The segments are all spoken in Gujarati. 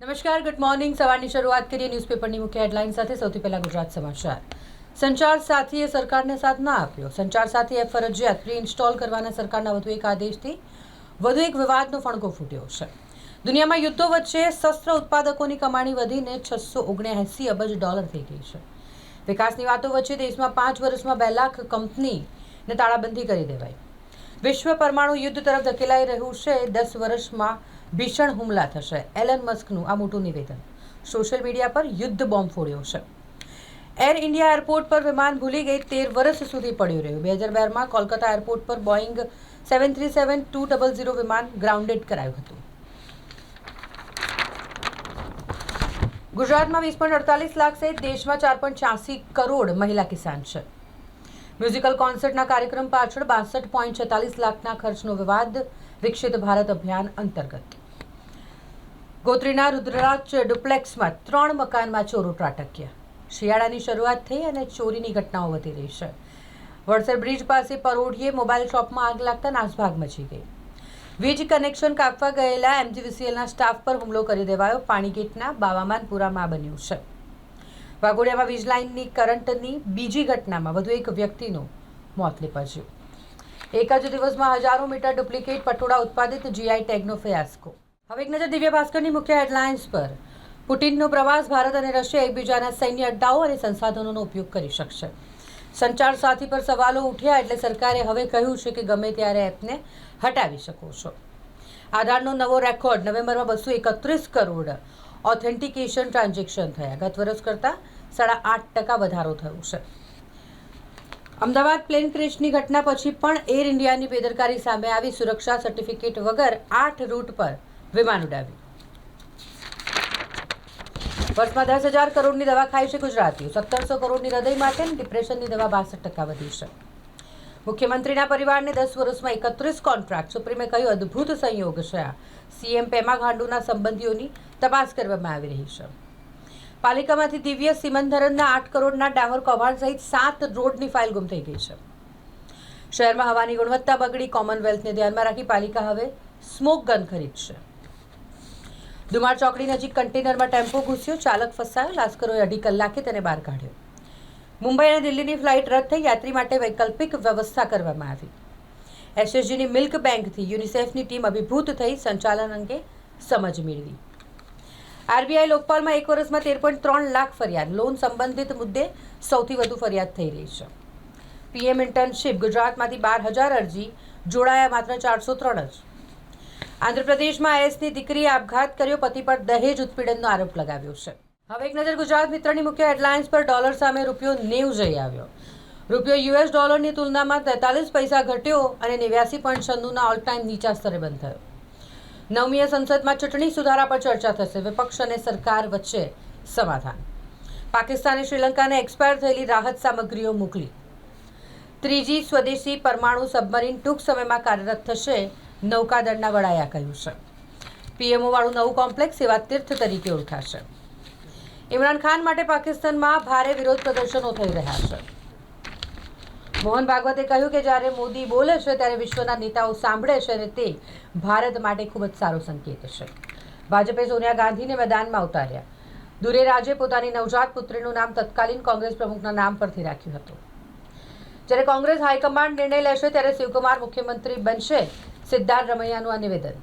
નમસ્કાર ગુડ મોર્નિંગ સવારની શરૂઆત કરીએ ન્યૂઝપેપરની મુખ્ય હેડલાઇન સાથે. સૌથી પહેલા ગુજરાત સમાચાર. સંચાર સાથીએ સરકારને સાથ ના આપ્યો. સંચાર સાથી એપ ફરજિયાત પ્રી ઇન્સ્ટોલ કરવાના સરકારના વધુ એક આદેશથી વધુ એક વિવાદનો ફણકો ફૂટ્યો છે. દુનિયામાં યુદ્ધો વચ્ચે શસ્ત્ર ઉત્પાદકોની કમાણી વધીને છસો ઓગણએંસી અબજ ડોલર થઈ ગઈ છે. વિકાસની વાતો વચ્ચે દેશમાં પાંચ વર્ષમાં બે લાખ કંપનીને તાળાબંધી કરી દેવાઈ. વિશ્વ પરમાણુ યુદ્ધ તરફ ધકેલાઈ રહ્યું છે. દસ વર્ષમાં ભીષણ હુમલા થશે. એલન મસ્કનું આ મોટું નિવેદન. સોશિયલ મીડિયા પર યુદ્ધ બોમ્બ ફોડ્યો છે. એર ઇન્ડિયા એરપોર્ટ પર વિમાન ભૂલી ગઈ તેર વર્ષ સુધી પડ્યું રહ્યું. બે હજાર બારમાં કોલકાતા એરપોર્ટ પર Boeing seven three seven two double zero વિમાન ગ્રાઉન્ડેડ કરાયું હતું. ગુજરાતમાં વીસ પોઈન્ટ અડતાલીસ લાખ સહિત દેશમાં ચાર પોઈન્ટ છ્યાસી કરોડ મહિલા કિસાન છે. મ્યુઝિકલ કોન્સર્ટના કાર્યક્રમ પાછળ બાસઠ પોઈન્ટ છેતાલીસ લાખના ખર્ચનો વિવાદ વિકસિત ભારત અભિયાન અંતર્ગત. ગોત્રીના રુદ્રરાજ ડુપ્લેક્સમાં ત્રણ મકાનમાં ચોરો ત્રાટક્યા શિયાળાની શરૂઆત થઈ અને ચોરીની ઘટનાઓ વધી રહી છે. વડસર બ્રિજ પાસે પરોઢીએ મોબાઈલ શોપમાં આગ લાગતા નાસભાગ મચી ગઈ. વીજ કનેક્શન કાપવા ગયેલા એમજીવીસીએલના સ્ટાફ પર હુમલો કરી દેવાયો. પાણીગેટના બાવામાનપુરામાં બન્યું છે. વાઘોડિયામાં વીજ લાઇનની કરંટની બીજી ઘટનામાં વધુ એક વ્યક્તિનું મોત નિપજ્યું. એક જ દિવસમાં હજારો મીટર ડુપ્લિકેટ પટોળા ઉત્પાદિત જીઆઈ ટેગનો ફિયાસ્કો. હવે એક નજર દિવ્ય ભાસ્કરની મુખ્ય હેડલાઇન્સ પર. પુટિનનો પ્રવાસ ભારત અને રશિયા એકબીજાના સૈન્ય અડ્ડાઓ અને સંસાધનોનો ઉપયોગ કરી શકશે. સંચાર સાથી પર સવાલો ઉઠ્યા એટલે સરકારે હવે કહ્યું છે કે ગમે ત્યારે એપને હટાવી શકો છો. આધારનો નવો રેકોર્ડ, નવેમ્બરમાં બસો એકત્રીસ કરોડ ઓથેન્ટિકેશન ટ્રાન્ઝેક્શન થયા. ગત વર્ષ કરતાં સાડા આઠ ટકા વધારો થયો છે. અમદાવાદ પ્લેન ક્રેશની ઘટના પછી પણ એર ઇન્ડિયાની બેદરકારી સામે આવી. સુરક્ષા સર્ટિફિકેટ વગર આઠ રૂટ પર વિમાન ઉડાવ્યું વર્ષમાં દસ હજાર કરોડની દવા ખાય છે ગુજરાતીઓ. સત્તરસો કરોડની હૃદય માટે ડિપ્રેશનની દવા બાસઠ ટકા વધી છે. મુખ્યમંત્રીના પરિવારને દસ વર્ષમાં એકત્રીસ કોન્ટ્રાક્ટ સુપ્રીમે કહ્યું, અદ્ભુત સંયોગ છે આ. સીએમ પેમા ગાંડુના સંબંધીઓની તપાસ કરવામાં આવી રહી છે. પાલિકામાંથી દિવ્ય સિમંધરનના આઠ કરોડના ડામર કૌભાંડ સહિત સાત રોડની ફાઇલ ગુમ થઈ ગઈ છે. શહેરમાં હવાની ગુણવત્તા બગડી. કોમનવેલ્થને ધ્યાનમાં રાખી પાલિકા હવે સ્મોક ગન ખરીદશે. દુમાર ચોકડી નજીક કન્ટેનરમાં ટેમ્પો ઘૂસ્યો. ચાલક ફસાયો. લાશ્કરોએ અઢી કલાકે તેને બહાર કાઢ્યો. મુંબઈ અને દિલ્હીની ફ્લાઇટ રદ થઈ. યાત્રી માટે વૈકલ્પિક વ્યવસ્થા કરવામાં આવી. એસએસજીની મિલ્ક બેંકથી યુનિસેફની ટીમ અભિભૂત થઈ. સંચાલન અંગે સમજ મેળવી. આરબીઆઈ લોકપાલમાં એક વર્ષમાં તેર પોઈન્ટ ત્રણ લાખ ફરિયાદ. લોન સંબંધિત મુદ્દે સૌથી વધુ ફરિયાદ થઈ રહી છે. પીએમ ઇન્ટર્નશીપ ગુજરાતમાંથી બાર હજાર અરજી. જોડાયા માત્ર ચારસો ત્રણ જ. આંધ્રપ્રદેશમાં એસની દીકરીએ આપઘાત કર્યો, પતિ પર દહેજ ઉત્પીડનનો આરોપ લગાવ્યો છે. હવે એક નજર ગુજરાત મિત્રની મુખ્ય હેડલાઇન્સ પર ડોલર સામે રૂપિયો નેવ જઈ આવ્યો. રૂપિયો યુએસ ડોલરની તુલનામાં તેતાલીસ પૈસા ઘટ્યો અને નેવ્યાસી પોઈન્ટ છન્નુંના ઓલ ટાઈમ નીચા સ્તરે બંધ થયો. નવમીએ સંસદમાં ચૂંટણી સુધારા પર ચર્ચા થશે. વિપક્ષ અને સરકાર વચ્ચે સમાધાન. પાકિસ્તાને શ્રીલંકાને એક્સપાયર થયેલી રાહત સામગ્રીઓ મોકલી. ત્રીજી સ્વદેશી પરમાણુ સબમરીન ટૂંક સમયમાં કાર્યરત થશે. નૌકાદળના વડાએ કહ્યું છે. પીએમઓ વાળું નવું કોમ્પ્લેક્સ સેવા તીર્થ તરીકે ઓળખાશે. ઇમરાન ખાન માટે પાકિસ્તાનમાં ભારે વિરોધ પ્રદર્શનો થઈ રહ્યા છે. મોહન ભાગવતે કહ્યું કે જ્યારે મોદી બોલે છે ત્યારે વિશ્વના નેતાઓ સાંભળે છે અને તે ભારત માટે ખૂબ જ સારો સંકેત છે. ભાજપે સોનિયા ગાંધીને મેદાનમાં ઉતાર્યા. દુરે રાજે પોતાની નવજાત પુત્રીનું નામ તત્કાલીન કોંગ્રેસ પ્રમુખના નામ પરથી રાખ્યું હતું. જ્યારે કોંગ્રેસ હાઈકમાન્ડ નિર્ણય લેશે ત્યારે શિવકુમાર મુખ્યમંત્રી બનશે સિદ્ધાર્થ રમૈયાનું આ નિવેદન.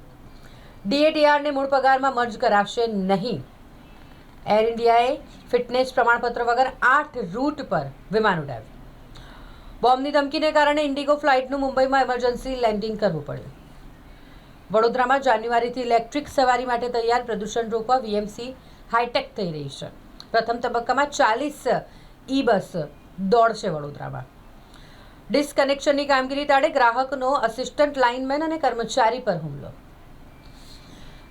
ડીએટીઆરને મૂળ પગારમાં મર્જ કરાવશે નહીં. એર ઇન્ડિયાએ ફિટનેસ પ્રમાણપત્ર વગર આઠ રૂટ પર વિમાન ઉડાવ્યું. બોમ્બની ધમકીને કારણે ઇન્ડિગો ફ્લાઇટનું મુંબઈમાં ઇમરજન્સી લેન્ડિંગ કરવું પડ્યું. વડોદરામાં જાન્યુઆરીથી ઇલેક્ટ્રિક સવારી માટે તૈયાર પ્રદૂષણ રોકવા વીએમસી હાઈટેક થઈ રહી છે. પ્રથમ તબક્કામાં ચાલીસ ઈ બસ દોડશે વડોદરામાં. ડિસ્કનેક્શનની કામગીરી તાળે ગ્રાહકનો અસિસ્ટન્ટ લાઇનમેન અને કર્મચારી પર હુમલો.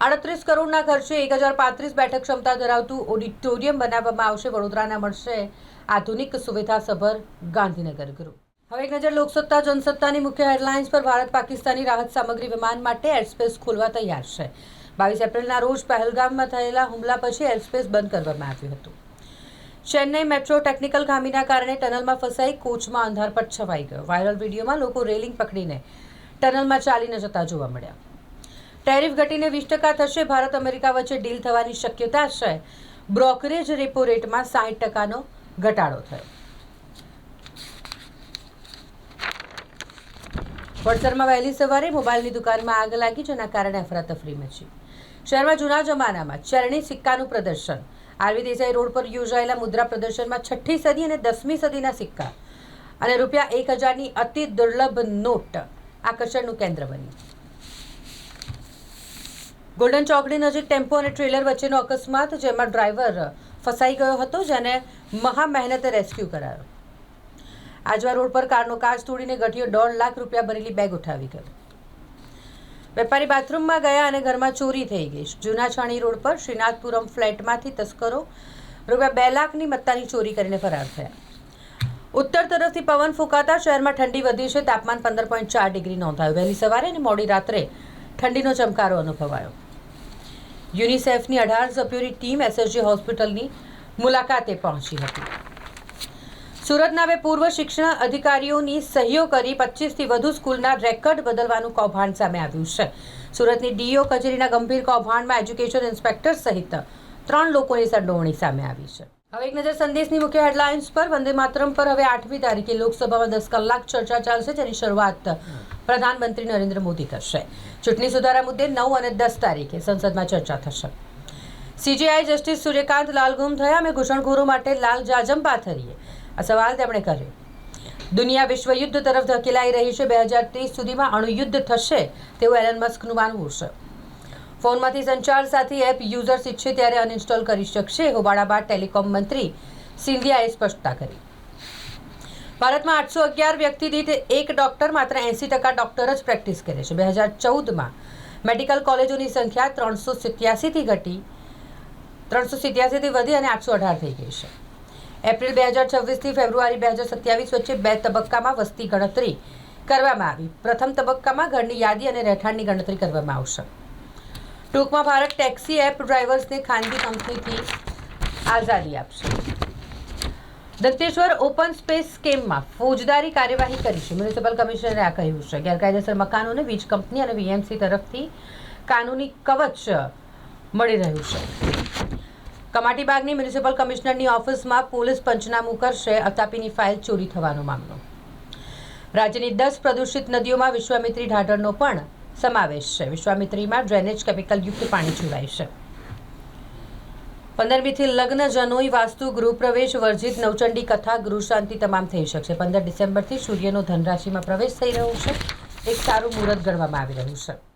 આડત્રીસ કરોડના ખર્ચે એક હજાર પાંત્રીસ બેઠક ક્ષમતા ધરાવતું ઓડિટોરિયમ બનાવવામાં આવશે, વડોદરાના મળશે આધુનિક સુવિધાસભર ગાંધીનગર ગૃહ હવે એક નજર લોકસત્તા, જનસત્તાની મુખ્ય હેડલાઇન્સ પર ભારત પાકિસ્તાની રાહત સામગ્રી વિમાન માટે એરસ્પેસ ખોલવા તૈયાર છે. બાવીસ એપ્રિલના રોજ પહેલગામમાં થયેલા હુમલા પછી એરસ્પેસ બંધ કરવામાં આવ્યું હતું. ચેન્નઈ મેટ્રો ટેકનિકલ ખામીના કારણે ટનલમાં ફસાઈ કોચમાં અંધારપટ છવાઈ ગયો. વાયરલ વિડીયોમાં લોકો રેલિંગ પકડીને ટનલમાં ચાલીને જતા જોવા મળ્યા. ટેરિફ ઘટીને વીસ ટકા થશે, ભારત અમેરિકા વચ્ચે ડીલ થવાની શક્યતા છે. બ્રોકરેજ રેપો રેટમાં સાઠ ટકાનો ઘટાડો થયો. વડસરમાં વહેલી સવારે મોબાઈલની દુકાનમાં આગ લાગી, જેના કારણે અફરાતફરી મચી. શહેરમાં જૂના જમાનામાં ચરણી સિક્કાનું પ્રદર્શન. આરવી દેસાઈ રોડ પર યોજાયેલા મુદ્રા પ્રદર્શનમાં છઠ્ઠી સદી અને દસમી સદીના સિક્કા અને રૂપિયા એક હજારની અતિ દુર્લભ નોટ આકર્ષણનું કેન્દ્ર બની ગોલ્ડન ચોકડી નજીક ટેમ્પો અને ટ્રેલર વચ્ચેનો અકસ્માત, જેમાં ડ્રાઈવર ફસાઈ ગયો હતો, જેને મહા મહેનતે રેસ્ક્યુ કરાયો. આજવા રોડ પર કારનો કાચ તોડીને ગઠિયો દોઢ લાખ રૂપિયા ભરેલી બેગ ઉઠાવી ગયો. વેપારી બાથરૂમમાં ગયા અને ઘરમાં ચોરી થઈ ગઈ. જૂના છાણી રોડ પર શ્રીનાથપુરમ ફ્લેટમાંથી તસ્કરો રૂપિયા બે લાખની મત્તાની ચોરી કરીને ફરાર થયા. ઉત્તર તરફથી પવન ફૂંકાતા શહેરમાં ઠંડી વધી છે. તાપમાન પંદર પોઈન્ટ ચાર ડિગ્રી નોંધાયું. વહેલી સવારે અને મોડી રાત્રે ઠંડીનો ચમકારો અનુભવાયો. યુનિસેફની અઢાર સભ્યોની ટીમ એસએસજી હોસ્પિટલની મુલાકાતે પહોંચી હતી. સુરતના બે પૂર્વ શિક્ષણ અધિકારીઓની સહીઓ કરી પચીસથી વધુ સ્કૂલના રેકર્ડ બદલવાનું કૌભાંડ સામે આવ્યું છે. સુરતની ડીઓ કચેરીના ગંભીર કૌભાંડમાં એજ્યુકેશન ઇન્સ્પેક્ટર સહિત ત્રણ લોકોની સંડોવણી સામે આવી છે. હવે એક નજર સંદેશની મુખ્ય હેડલાઇન્સ પર વંદે માતરમ પર હવે આઠમી તારીખે લોકસભામાં દસ કલાક ચર્ચા ચાલશે, જેની શરૂઆત પ્રધાનમંત્રી નરેન્દ્ર મોદી કરશે ચૂંટણી સુધારા મુદ્દે નવ અને દસ તારીખે સંસદમાં ચર્ચા થશે. સીજીઆઈ જસ્ટિસ સૂર્યકાંત લાલગુમ થયા. અમે ઘૂસણખોરો માટે લાલ જાજમ પાથરીએ. આ સવાલ તેમણે કર્યો. દુનિયા વિશ્વયુદ્ધ તરફ ધકેલાઈ રહી છે. બે હજાર ત્રીસ સુધીમાં અણુયુદ્ધ થશે તેવું એલન મસ્કનું માનવું છે. ફોનમાંથી સંચાર સાથે એપ યુઝર્સ ઈચ્છે ત્યારે અનઇન્સ્ટોલ કરી શકશે હોબાળા બાદ ટેલિકોમ મંત્રી સિંધિયાએ સ્પષ્ટતા કરી. ભારતમાં આઠસો અગિયાર વ્યક્તિ દીઠ એક ડોક્ટર માત્ર એંસી ટકા ડોક્ટર જ પ્રેક્ટિસ કરે છે. બે હજાર ચૌદમાં મેડિકલ કોલેજોની સંખ્યા ત્રણસો સિત્યાસીથી ઘટી, ત્રણસો સિત્યાસીથી વધી અને આઠસો અઢાર થઈ ગઈ છે. એપ્રિલ બે હજાર છવ્વીસથી ફેબ્રુઆરી બે હજાર સત્યાવીસ વચ્ચે બે તબક્કામાં વસ્તી ગણતરી કરવામાં આવી. પ્રથમ તબક્કામાં ઘરની યાદી અને રહેઠાણની ગણતરી કરવામાં આવશે. ટૂંકમાં ભારત ટેક્સી એપ ડ્રાઈવર્સને ખાનગી કંપનીથી આઝાદી આપશે. દંતેશ્વર ઓપન સ્પેસ સ્કીમમાં ફોજદારી કાર્યવાહી કરી છે. મ્યુનિસિપલ કમિશનરે આ કહ્યું છે. ગેરકાયદેસર મકાનોને વીજ કંપની અને વીએમસી તરફથી કાનૂની કવચ મળી રહ્યું છે. કમાટીબાગની મ્યુનિસિપલ કમિશનરની ઓફિસમાં પોલીસ પંચનામું કરશે, અતાપીની ફાઇલ ચોરી થવાનો મામલો. રાજ્યની દસ પ્રદૂષિત નદીઓમાં વિશ્વામિત્રી ઢાઢરનો પણ સમાવેશ છે. વિશ્વામિત્રીમાં ડ્રેનેજ કેમિકલયુક્ત પાણી છોડાય છે. પંદરમીથી લગ્ન જનોઈ વાસ્તુ ગૃહપ્રવેશ વર્જિત નવચંડી કથા ગૃહ શાંતિ તમામ થઈ શકશે. પંદર ડિસેમ્બરથી સૂર્યનો ધનરાશિમાં પ્રવેશ થઈ રહ્યો છે. એક સારું મુહૂર્ત ગણવામાં આવી રહ્યું છે.